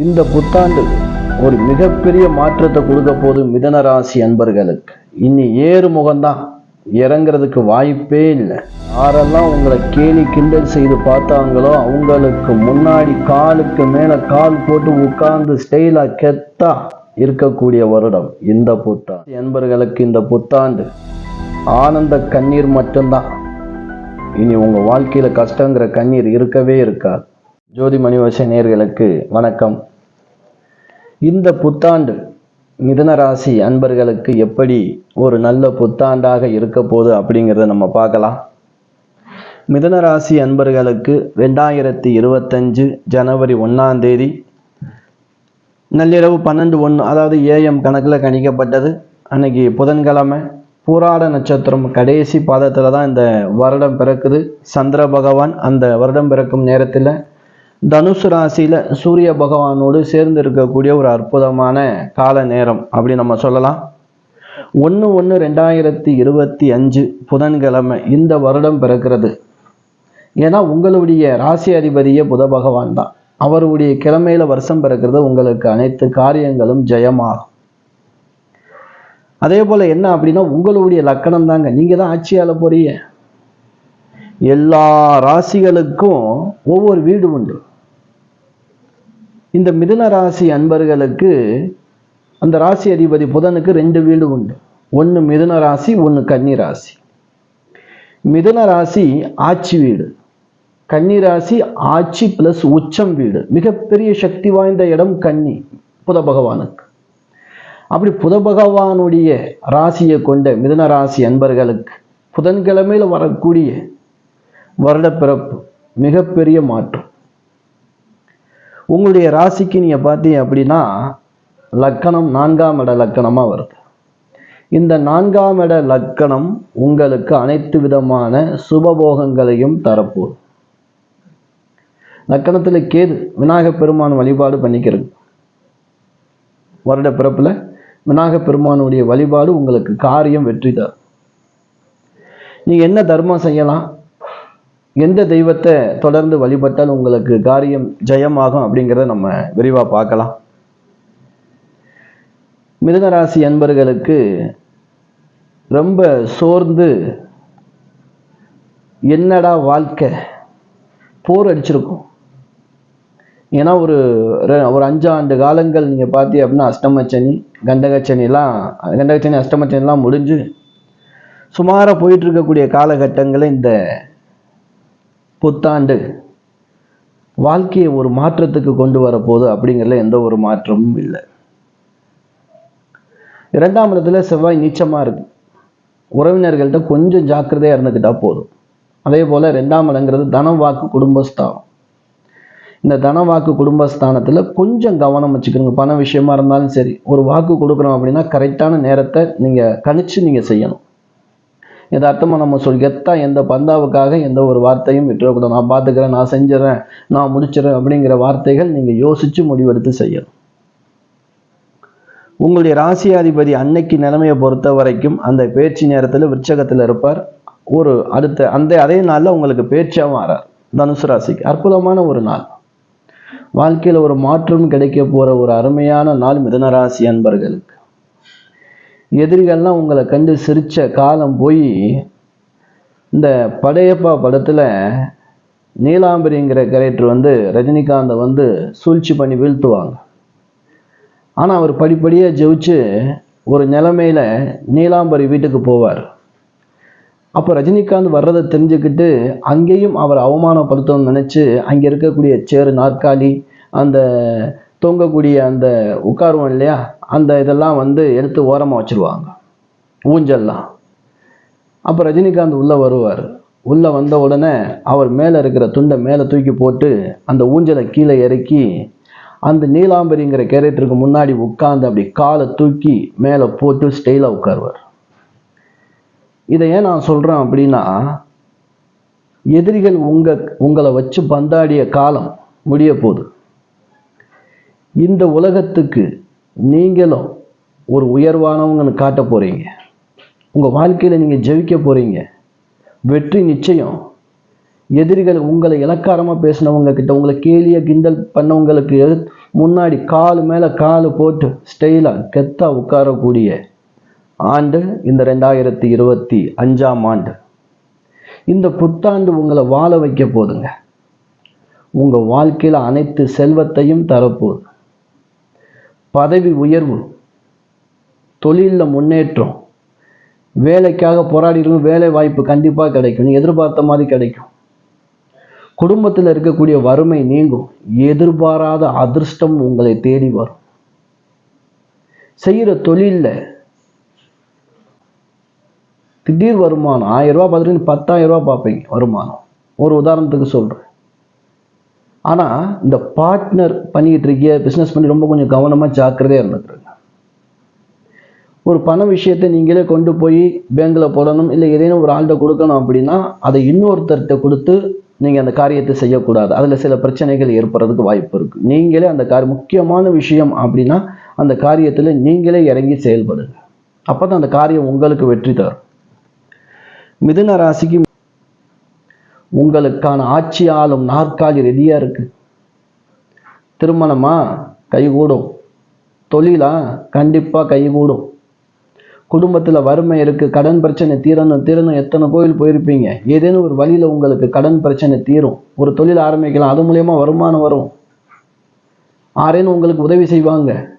இந்த புத்தாண்டு ஒரு மிகப்பெரிய மாற்றத்தை கொடுக்க போது மிதன ராசி அன்பர்களுக்கு. இனி ஏறு முகம்தான். இறங்குறதுக்கு வாய்ப்பே இல்லை. யாரெல்லாம் உங்களை கேலி கிண்டல் செய்து பார்த்தாங்களோ அவங்களுக்கு முன்னாடி காலுக்கு மேலே கால் போட்டு உட்கார்ந்து ஸ்டைலாக கெத்தா இருக்கக்கூடிய வருடம் இந்த புத்தாண்டு. என்பர்களுக்கு இந்த புத்தாண்டு ஆனந்த கண்ணீர் மட்டும்தான். இனி உங்கள் வாழ்க்கையில் கஷ்டங்கிற கண்ணீர் இருக்கவே இருக்காது. ஜோதி மணிவச நேர்களுக்கு வணக்கம். இந்த புத்தாண்டு மிதனராசி அன்பர்களுக்கு எப்படி ஒரு நல்ல புத்தாண்டாக இருக்க போகுது அப்படிங்கிறத நம்ம பார்க்கலாம். மிதனராசி அன்பர்களுக்கு ரெண்டாயிரத்தி இருபத்தஞ்சு ஜனவரி ஒன்றாம் தேதி நள்ளிரவு பன்னெண்டு ஒன்று அதாவது ஏஎம் கணக்கில் கணிக்கப்பட்டது. அன்னைக்கு புதன்கிழமை பூராட நட்சத்திரம் கடைசி பாதத்தில் தான் இந்த வருடம் பிறக்குது. சந்திர பகவான் அந்த வருடம் பிறக்கும் நேரத்தில் தனுசு ராசியில் சூரிய பகவானோடு சேர்ந்து இருக்கக்கூடிய ஒரு அற்புதமான கால நேரம் அப்படி நம்ம சொல்லலாம். ஒன்று ஒன்று ரெண்டாயிரத்தி இருபத்தி அஞ்சு புதன்கிழமை இந்த வருடம் பிறக்கிறது. ஏன்னா உங்களுடைய ராசி அதிபதியே புத பகவான் தான். அவருடைய கிழமையில வருஷம் பிறக்கிறது உங்களுக்கு அனைத்து காரியங்களும் ஜெயமாகும். அதே போல என்ன அப்படின்னா உங்களுடைய லக்கணம் தாங்க. நீங்க தான் ஆட்சியால போறீங்க. எல்லா ராசிகளுக்கும் ஒவ்வொரு வீடு உண்டு. இந்த மிதுன ராசி அன்பர்களுக்கு அந்த ராசி அதிபதி புதனுக்கு ரெண்டு வீடு உண்டு. ஒன்று மிதுன ராசி ஒன்று கன்னி ராசி. மிதுன ராசி ஆட்சி வீடு. கன்னி ராசி ஆட்சி பிளஸ் உச்சம் வீடு. மிகப்பெரிய சக்தி வாய்ந்த இடம் கன்னி புத பகவானுக்கு. அப்படி புத பகவானுடைய ராசியை கொண்ட மிதுன ராசி அன்பர்களுக்கு புதன்கிழமையில் வரக்கூடிய வருடப்பிறப்பு மிகப்பெரிய மாற்றம். உங்களுடைய ராசிக்கு நீங்க பார்த்தீங்க அப்படின்னா லக்கணம் நான்காம் இட லக்கணமா வருது. இந்த நான்காம் இட லக்கணம் உங்களுக்கு அனைத்து விதமான சுபபோகங்களையும் தரப்போகுது. லக்கணத்தில் கேது விநாயகப் பெருமான் வழிபாடு பண்ணிக்கிறது. வருட பிறப்பில் விநாயக பெருமானுடைய வழிபாடு உங்களுக்கு காரியம் வெற்றி தரும். நீங்கள் என்ன தர்மம் செய்யலாம்? எந்த தெய்வத்தை தொடர்ந்து வழிபட்டால் உங்களுக்கு காரியம் ஜெயமாகும் அப்படிங்கிறத நம்ம விரிவாக பார்க்கலாம். மிருகராசி அன்பர்களுக்கு ரொம்ப சோர்ந்து என்னடா வாழ்க்கை? போர் அடிச்சிருக்கும். ஏன்னா ஒரு ரெ- ஒரு அஞ்சாண்டு காலங்கள் நீங்கள் பார்த்தீங்க அப்படின்னா அஷ்டமச்சனி கண்டகச்சனிலாம் கண்டகச்சனி அஷ்டமச்சனிலாம் முடிஞ்சு சுமாராக போயிட்டு இருக்கக்கூடிய காலகட்டங்களில் இந்த புத்தாண்டு வாழ்க்கையை ஒரு மாற்றத்துக்கு கொண்டு வரப்போகுது அப்படிங்கிறதுல எந்த ஒரு மாற்றமும் இல்லை. இரண்டாம் இடத்துல செவ்வாய் நீச்சமாக இருக்கு. உறவினர்கள்ட்ட கொஞ்சம் ஜாக்கிரதையாக இருந்துக்கிட்டா போதும். அதே போல் ரெண்டாம் இடங்கிறது தனம் வாக்கு குடும்பஸ்தானம். இந்த தன வாக்கு குடும்பஸ்தானத்தில் கொஞ்சம் கவனம் வச்சுக்கணுங்க. பண விஷயமா இருந்தாலும் சரி ஒரு வாக்கு கொடுக்குறோம் அப்படின்னா கரெக்டான நேரத்தை நீங்கள் கணிச்சு நீங்கள் செய்யணும். யதார்த்தமாக நம்ம சொல் எத்தா எந்த பந்தாவுக்காக எந்த ஒரு வார்த்தையும் விட்டுறக்கூடாது. நான் பார்த்துக்கிறேன் நான் செஞ்சிடறேன் நான் முடிச்சிடறேன் அப்படிங்கிற வார்த்தைகள் நீங்க யோசிச்சு முடிவெடுத்து செய்யணும். உங்களுடைய ராசியாதிபதி அன்னைக்கு நிலைமையை பொறுத்த வரைக்கும் அந்த பேச்சு நேரத்துல விற்சகத்தில் இருப்பார். ஒரு அடுத்த அந்த அதே நாள்ல உங்களுக்கு பேச்சாகவும் மாறார் தனுசு ராசிக்கு அற்புதமான ஒரு நாள். வாழ்க்கையில ஒரு மாற்றம் கிடைக்க போற ஒரு அருமையான நாள் மிதனராசி அன்பர்களுக்கு. எதிரிகள்லாம் உங்களை கண்டு சிரித்த காலம் போய் இந்த படையப்பா படத்தில் நீலாம்பரிங்கிற கேரக்டர் வந்து ரஜினிகாந்தை வந்து சூழ்ச்சி பண்ணி வீழ்த்துவாங்க. ஆனால் அவர் படிப்படியாக ஜெயிச்சு ஒரு நிலைமையில நீலாம்பரி வீட்டுக்கு போவார். அப்போ ரஜினிகாந்த் வர்றதை தெரிஞ்சுக்கிட்டு அங்கேயும் அவர் அவமானப்படுத்தணும்னு நினச்சி அங்கே இருக்கக்கூடிய சேரு நாற்காலி அந்த தொங்கக்கூடிய அந்த உட்காருவோம் இல்லையா? அந்த இதெல்லாம் வந்து எடுத்து ஓரமாக வச்சிருவாங்க. ஊஞ்சல்லாம். அப்போ ரஜினிகாந்த் உள்ளே வருவார். உள்ளே வந்த உடனே அவர் மேலே இருக்கிற துண்டை மேலே தூக்கி போட்டு அந்த ஊஞ்சலை கீழே இறக்கி அந்த நீலாம்பரிங்கிற கேரக்டருக்கு முன்னாடி உட்காந்து அப்படி காலை தூக்கி மேலே போட்டு ஸ்டைலாக உட்காருவார். இதை ஏன் நான் சொல்கிறேன் அப்படின்னா எதிரிகள் உங்கள் உங்களை வச்சு பந்தாடிய காலம் முடிய போகுது. இந்த உலகத்துக்கு நீங்களும் ஒரு உயர்வானவங்கன்னு காட்ட போகிறீங்க உங்கள் வாழ்க்கையில் நீங்கள் ஜெயிக்க போகிறீங்க வெற்றி நிச்சயம். எதிரிகள் உங்களை இலக்காரமாக பேசினவங்க கிட்ட உங்களை கேலியை கிண்டல் பண்ணவங்களுக்கு முன்னாடி கால் மேலே கால் போட்டு ஸ்டைலாக கெத்தாக உட்காரக்கூடிய ஆண்டு இந்த ரெண்டாயிரத்தி இருபத்தி அஞ்சாம் ஆண்டு. இந்த புத்தாண்டு உங்களை வாழ வைக்க போதுங்க. உங்கள் வாழ்க்கையில் அனைத்து செல்வத்தையும் தரப்போகுது. பதவி உயர்வு தொழிலில் முன்னேற்றம் வேலைக்காக போராடிடும் வேலை வாய்ப்பு கண்டிப்பாக கிடைக்கும். நீ எதிர்பார்த்த மாதிரி கிடைக்கும். குடும்பத்தில் இருக்கக்கூடிய வறுமை நீங்கும். எதிர்பாராத அதிர்ஷ்டம் உங்களை தேடி வரும். செய்கிற தொழிலில் திடீர் வருமானம். ஆயிரம் ரூபா பார்த்துட்டு பத்தாயிரம் ரூபா பார்ப்பீங்க வருமானம். ஒரு உதாரணத்துக்கு சொல்கிறேன் ஆனால் இந்த பார்ட்னர் பண்ணிக்கிட்டு இருக்கிய பிஸ்னஸ் பண்ணி ரொம்ப கொஞ்சம் கவனமாக ஜாக்கிரதையாக இருந்துக்கிறேங்க ஒரு பண விஷயத்தை நீங்களே கொண்டு போய் பேங்கில் போடணும் இல்லை ஏதேனும் ஒரு ஆள்கிட்ட கொடுக்கணும் அப்படின்னா அதை இன்னொருத்தர்கிட்ட கொடுத்து நீங்கள் அந்த காரியத்தை செய்யக்கூடாது. அதில் சில பிரச்சனைகள் ஏற்படுறதுக்கு வாய்ப்பு இருக்குது நீங்களே அந்த கார் முக்கியமான விஷயம் அப்படின்னா அந்த காரியத்தில் நீங்களே இறங்கி செயல்படுங்க. அப்போ தான் அந்த காரியம் உங்களுக்கு வெற்றி தரும். மிதுன ராசிக்கு உங்களுக்கான ஆட்சி ஆளும் நாற்காலி ரெடியாக இருக்கு. திருமணமா? கைகூடும். தொழிலா? கண்டிப்பாக கைகூடும். குடும்பத்தில் வறுமை இருக்குது கடன் பிரச்சனை தீரணும் தீரணும். எத்தனை கோயில் போயிருப்பீங்க? ஏதேனும் ஒரு வழியில் உங்களுக்கு கடன் பிரச்சனை தீரும். ஒரு தொழில் ஆரம்பிக்கலாம் அது மூலயமா வருமானம் வரும். ஆரேன்னு உங்களுக்கு உதவி செய்வாங்க?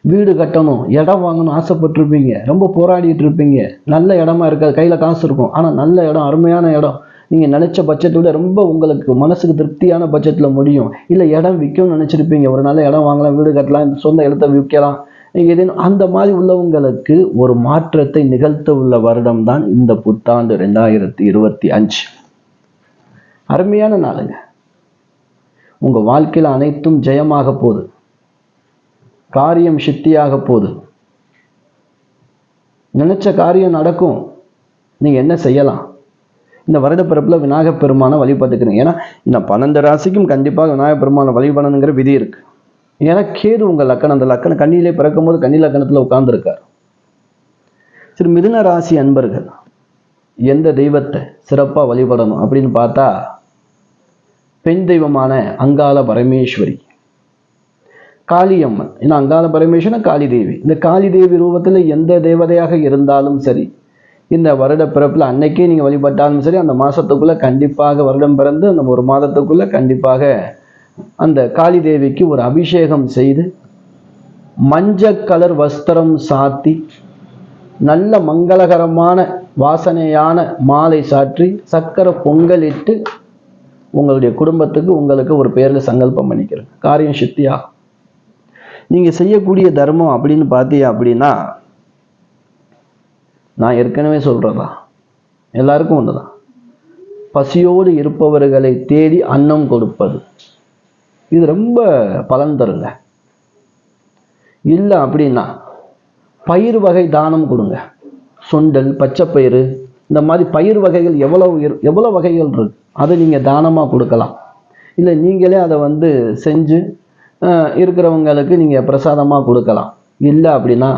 வீடு கட்டணும் இடம் வாங்கணும் ஆசைப்பட்டிருப்பீங்க. ரொம்ப போராடிட்டு இருப்பீங்க. நல்ல இடமா இருக்காது. கையில் காசு இருக்கும். ஆனால் நல்ல இடம் அருமையான இடம். நீங்கள் நினச்ச பட்ஜெட்டை விட ரொம்ப உங்களுக்கு மனசுக்கு திருப்தியான பட்ஜெட்டில் முடியும். இல்லை இடம் விற்கும்னு நினச்சிருப்பீங்க. ஒரு நல்ல இடம் வாங்கலாம் வீடு கட்டலாம் இந்த சொந்த இடத்த விற்கலாம். ஏதேனும் அந்த மாதிரி உள்ளவங்களுக்கு ஒரு மாற்றத்தை நிகழ்த்த உள்ள வருடம் தான் இந்த புத்தாண்டு ரெண்டாயிரத்தி இருபத்தி அஞ்சு. அருமையான நாளுங்க. உங்க வாழ்க்கையில் அனைத்தும் ஜெயமாக போகுது. காரியம் சித்தியாக போகுது. நினச்ச காரியம் நடக்கும். நீங்கள் என்ன செய்யலாம்? இந்த வருட பிறப்பில் விநாயகப் பெருமானை வழிபட்டுக்கிறீங்க ஏன்னா இந்த பன்னெண்டு ராசிக்கும் கண்டிப்பாக விநாயகப் பெருமானை வழிபடணுங்கிற விதி இருக்கு. ஏன்னா கேது உங்கள் லக்கணம். அந்த லக்கணம் கண்ணியிலே பிறக்கும் போது கன்னி லக்கணத்தில் உட்கார்ந்துருக்கார். சரி மிதுன ராசி அன்பர்கள் எந்த தெய்வத்தை சிறப்பாக வழிபடணும் அப்படின்னு பார்த்தா பெண் தெய்வமான அங்காள பரமேஸ்வரி காளியம்மன். ஏன்னா அங்காள பரமேஸ்வரன் காளி தேவி இந்த காளி தேவி ரூபத்தில் எந்த தேவதையாக இருந்தாலும் சரி இந்த வருட பிறப்பில் அன்னைக்கே நீங்கள் வழிபட்டாலும் சரி அந்த மாதத்துக்குள்ளே கண்டிப்பாக வருடம் பிறந்து அந்த ஒரு மாதத்துக்குள்ளே கண்டிப்பாக அந்த காளி தேவிக்கு ஒரு அபிஷேகம் செய்து மஞ்சள் கலர் வஸ்திரம் சாத்தி நல்ல மங்களகரமான வாசனையான மாலை சாற்றி சக்கரை பொங்கலிட்டு உங்களுடைய குடும்பத்துக்கு உங்களுக்கு ஒரு பேரில் சங்கல்பம் பண்ணிக்கிறேன். காரியம் சித்தியாகும் நீங்கள் செய்யக்கூடிய தர்மம் அப்படின்னு பார்த்தீங்க அப்படின்னா நான் ஏற்கனவே சொல்கிறதா எல்லாருக்கும் ஒன்று தான் பசியோடு இருப்பவர்களை தேடி அன்னம் கொடுப்பது. இது ரொம்ப பலன் தருங்க. இல்லை அப்படின்னா பயிர் வகை தானம் கொடுங்க. சுண்டல் பச்சைப்பயிறு இந்த மாதிரி பயிர் வகைகள் எவ்வளவு எவ்வளோ வகைகள் இருக்கு? அதை நீங்கள் தானமாக கொடுக்கலாம். இல்லை நீங்களே அதை வந்து செஞ்சு இருக்கிறவங்களுக்கு நீங்கள் பிரசாதமாக கொடுக்கலாம். இல்லை அப்படின்னா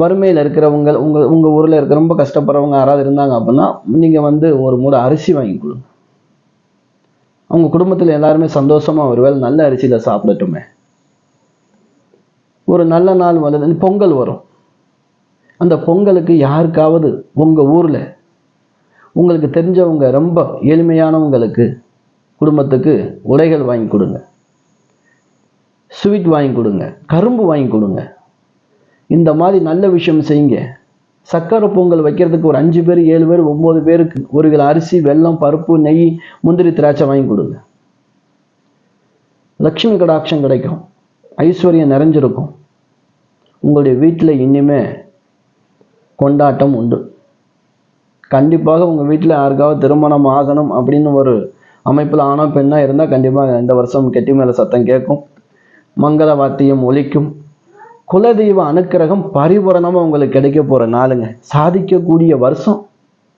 வறுமையில் இருக்கிறவங்க உங்கள் உங்கள் ஊரில் இருக்க ரொம்ப கஷ்டப்படுறவங்க யாராவது இருந்தாங்க அப்படின்னா நீங்கள் வந்து ஒரு மூட அரிசி வாங்கி கொடுங்க அவங்க குடும்பத்தில் எல்லாருமே சந்தோஷமாக ஒருவேளை நல்ல அரிசியில் சாப்பிடட்டுமே. ஒரு நல்ல நாள் வருது பொங்கல் வரும். அந்த பொங்கலுக்கு யாருக்காவது உங்கள் ஊரில் உங்களுக்கு தெரிஞ்சவங்க ரொம்ப ஏழ்மையானவங்களுக்கு குடும்பத்துக்கு உடைகள் வாங்கி கொடுங்க. ஸ்வீட் வாங்கி கொடுங்க கரும்பு வாங்கி கொடுங்க. இந்த மாதிரி நல்ல விஷயம் செய்யுங்க. சக்கரை பொங்கல் வைக்கிறதுக்கு ஒரு அஞ்சு பேர் ஏழு பேர் ஒம்பது பேருக்கு ஒரு கிலோ அரிசி வெல்லம் பருப்பு நெய் முந்திரி திராட்சை வாங்கி கொடுங்க. லக்ஷ்மி கடாட்சம் கிடைக்கும். ஐஸ்வர்யம் நிறைஞ்சிருக்கும். உங்களுடைய வீட்டில் இனிமே கொண்டாட்டம் உண்டு. கண்டிப்பாக உங்கள் வீட்டில் யாருக்காவது திருமணம் ஆகணும் அப்படின்னு ஒரு அமைப்பில் ஆணோ பெண்ணாக இருந்தால் கண்டிப்பாக இந்த வருஷம் கெட்டி மேலே சத்தம் கேட்கும். மங்கள வாத்தியம் ஒலிக்கும். குலதெய்வ அனுக்கிரகம் பரிபூரணமாக உங்களுக்கு கிடைக்க போகிற நாளுங்க. சாதிக்கக்கூடிய வருஷம்.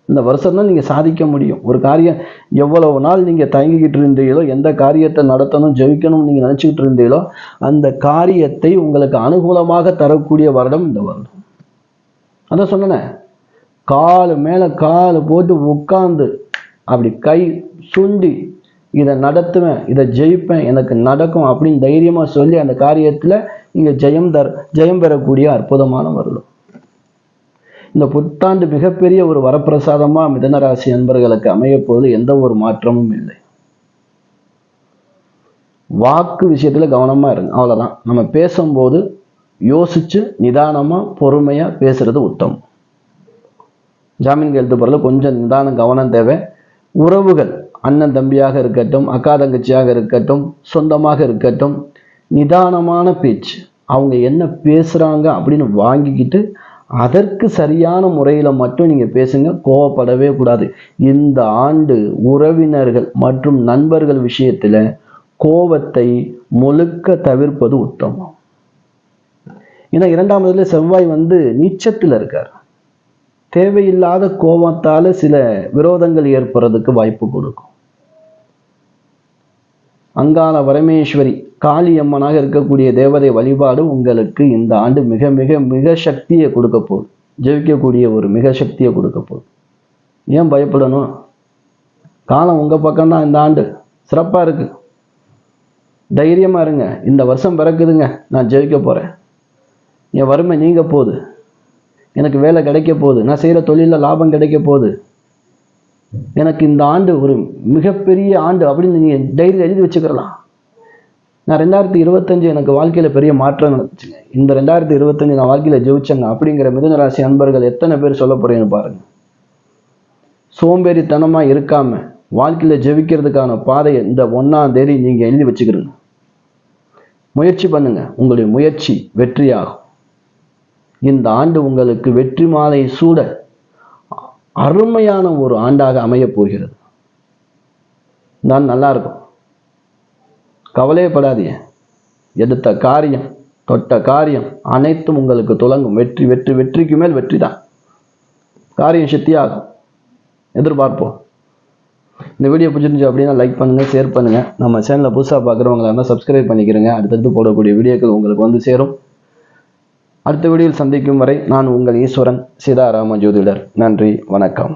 இந்த வருஷம் தான் நீங்கள் சாதிக்க முடியும். ஒரு காரியம் எவ்வளவு நாள் நீங்கள் தயங்கிக்கிட்டு இருந்தீங்களோ எந்த காரியத்தை நடத்தணும் ஜெயிக்கணும்னு நீங்கள் நினச்சிக்கிட்டு இருந்தீங்களோ அந்த காரியத்தை உங்களுக்கு அனுகூலமாக தரக்கூடிய வருடம் இந்த வருடம். அதான் சொன்னேனே. கால் மேலே கால் போட்டு உட்காந்து அப்படி கை சுண்டி இதை நடத்துவேன் இதை ஜெயிப்பேன் எனக்கு நடக்கும் அப்படின்னு தைரியமாக சொல்லி அந்த காரியத்தில் நீங்கள் ஜெயம் தர் ஜெயம் பெறக்கூடிய அற்புதமான வருடம். இந்த புத்தாண்டு மிகப்பெரிய ஒரு வரப்பிரசாதமாக மிதனராசி நண்பர்களுக்கு அமையப்போது எந்த ஒரு மாற்றமும் இல்லை. வாக்கு விஷயத்தில் கவனமாக இருங்க அவ்வளோதான் நம்ம பேசும்போது யோசிச்சு நிதானமாக பொறுமையாக பேசுறது உத்தமம். ஜாமீன் கையெழுத்து போகிறதுல கொஞ்சம் நிதானம் கவனம் தேவை. உறவுகள் அண்ணன் தம்பியாக இருக்கட்டும் அக்கா தங்கச்சியாக இருக்கட்டும் சொந்தமாக இருக்கட்டும் நிதானமான பேச்சு. அவங்க என்ன பேசுகிறாங்க அப்படின்னு வாங்கிக்கிட்டு அதற்கு சரியான முறையில் மட்டும் நீங்கள் பேசுங்க கோவப்படவே கூடாது. இந்த ஆண்டு உறவினர்கள் மற்றும் நண்பர்கள் விஷயத்தில் கோவத்தை முழுக்க தவிர்ப்பது உத்தமம். ஏன்னா இரண்டாம் செவ்வாய் வந்து நீச்சத்தில் இருக்கார். தேவையில்லாத கோபத்தால் சில விரோதங்கள் ஏற்படுறதுக்கு வாய்ப்பு கொடுக்கும். அங்காள பரமேஸ்வரி காளியம்மனாக இருக்கக்கூடிய தேவதை வழிபாடு உங்களுக்கு இந்த ஆண்டு மிக மிக மிக சக்தியை கொடுக்க போகுது. ஜெயிக்கக்கூடிய ஒரு மிக சக்தியை கொடுக்க போகுது. ஏன் பயப்படணும்? காலம் உங்கள் பக்கம்தான் இந்த ஆண்டு. சிறப்பாக இருக்கு. தைரியமாக இருங்க. இந்த வருஷம் பிறக்குதுங்க. நான் ஜெயிக்க போகிறேன் என் வறுமை நீங்க போகுது. எனக்கு வேலை கிடைக்க போகுது. நான் செய்கிற தொழிலில் லாபம் கிடைக்க போகுது. எனக்கு இந்த ஆண்டு ஒரு மிகப்பெரிய ஆண்டு அப்படின்னு நீங்கள் டைரியில் எழுதி வச்சுக்கிறலாம். நான் ரெண்டாயிரத்தி இருபத்தஞ்சு எனக்கு வாழ்க்கையில் பெரிய மாற்றம் நடந்துச்சுங்க இந்த ரெண்டாயிரத்தி இருபத்தஞ்சு நான் வாழ்க்கையில் ஜெயிச்சேங்க. அப்படிங்கிற மிதுன ராசி அன்பர்கள் எத்தனை பேர் சொல்ல போறீங்கன்னு பாருங்க. சோம்பேறித்தனமாக இருக்காம வாழ்க்கையில் ஜெயிக்கிறதுக்கான பாதையை இந்த ஒன்றாம் தேதி நீங்கள் எழுதி வச்சுக்கிறீங்க முயற்சி பண்ணுங்க. உங்களுடைய முயற்சி வெற்றியாகும். இந்த ஆண்டு உங்களுக்கு வெற்றி மாலை சூட அருமையான ஒரு ஆண்டாக அமையப் போகிறது. நான் நல்லா இருக்கும் கவலையப்படாதீங்க எடுத்த காரியம் தொட்ட காரியம் அனைத்தும் உங்களுக்கு துலங்கும். வெற்றி வெற்றி வெற்றிக்கு மேல் வெற்றி தான். காரியம் சக்தியாகும் எதிர்பார்ப்போம். இந்த வீடியோ பிடிச்சிருந்துச்சு அப்படின்னா லைக் பண்ணுங்கள் ஷேர் பண்ணுங்கள் நம்ம சேனலில் புதுசாக பார்க்குறவங்களா இருந்தால் சப்ஸ்கிரைப் பண்ணிக்கிறங்க. அடுத்தடுத்து போடக்கூடிய வீடியோக்கள் உங்களுக்கு வந்து சேரும். அடுத்த வீடியோவில் சந்திக்கும் வரை நான் உங்கள் ஈஸ்வரன் சீதாராம ஜோதிடர். நன்றி வணக்கம்.